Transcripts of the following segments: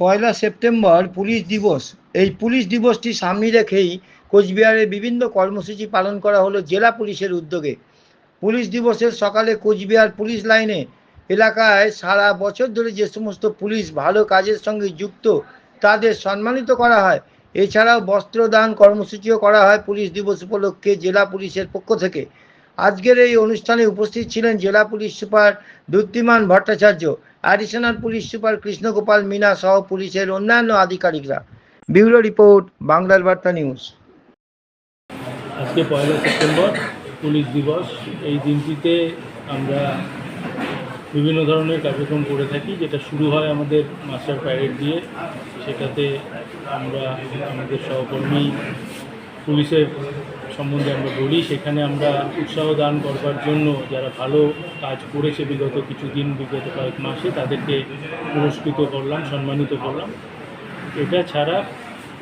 পয়লা September police দিবস। এই police দিবসটি সামনে রেখেই কোচবিহারে বিভিন্ন কর্মসূচি পালন করা হলো জেলা পুলিশের উদ্যোগে। পুলিশ দিবসের সকালে কোচবিহার পুলিশ লাইনে এলাকায় সারা বছর ধরে যে সমস্ত পুলিশ ভালো কাজের সঙ্গে যুক্ত, তাদের সম্মানিত করা হয়। এছাড়াও বস্ত্রদান কর্মসূচিও করা হয় পুলিশ দিবস উপলক্ষে জেলা পুলিশের পক্ষ থেকে। আজকের এই অনুষ্ঠানে উপস্থিত ছিলেন জেলা police super Dyutiman Bhattacharya additional police super Krishnagopal Meena সহ পুলিশের অন্যান্য আধিকারিকরা। ব্যুরো রিপোর্ট, বাংলার বার্তা নিউজ। আজকে পয়লা সেপ্টেম্বর, পুলিশ দিবস। এই দিনটিতে আমরা বিভিন্ন ধরনের কার্যক্রম করে থাকি, যেটা শুরু হয় আমাদের মাস্টার প্যারেড দিয়ে। সেটাতে আমরা আমাদের সহকর্মী পুলিশের সম্বন্ধে আমরা বলি, সেখানে আমরা উৎসাহ দান করবার জন্য যারা ভালো কাজ করেছে বিগত কিছুদিন, বিগত কয়েক মাসে, তাদেরকে পুরস্কৃত করলাম, সম্মানিত করলাম। এটা ছাড়া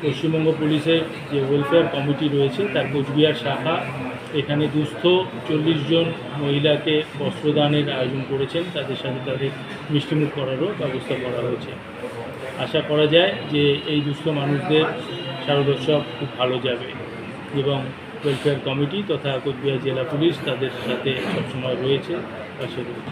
পশ্চিমবঙ্গ পুলিশের যে ওয়েলফেয়ার কমিটি রয়েছে, তার কোচবিহার শাখা, এখানে দুস্থ চল্লিশ জন মহিলাকে বস্ত্রদানের আয়োজন করেছেন। তাদের সাথে তাদের মিষ্টিমুখ করারও ব্যবস্থা করা হয়েছে। আশা করা যায় যে এই দুস্থ মানুষদের শারদোৎসব খুব ভালো যাবে। এবং ওয়েলফেয়ার কমিটি তথা কোচবিহার জেলা পুলিশ তাদের সাথে সবসময় রয়েছে। পাশে রয়েছে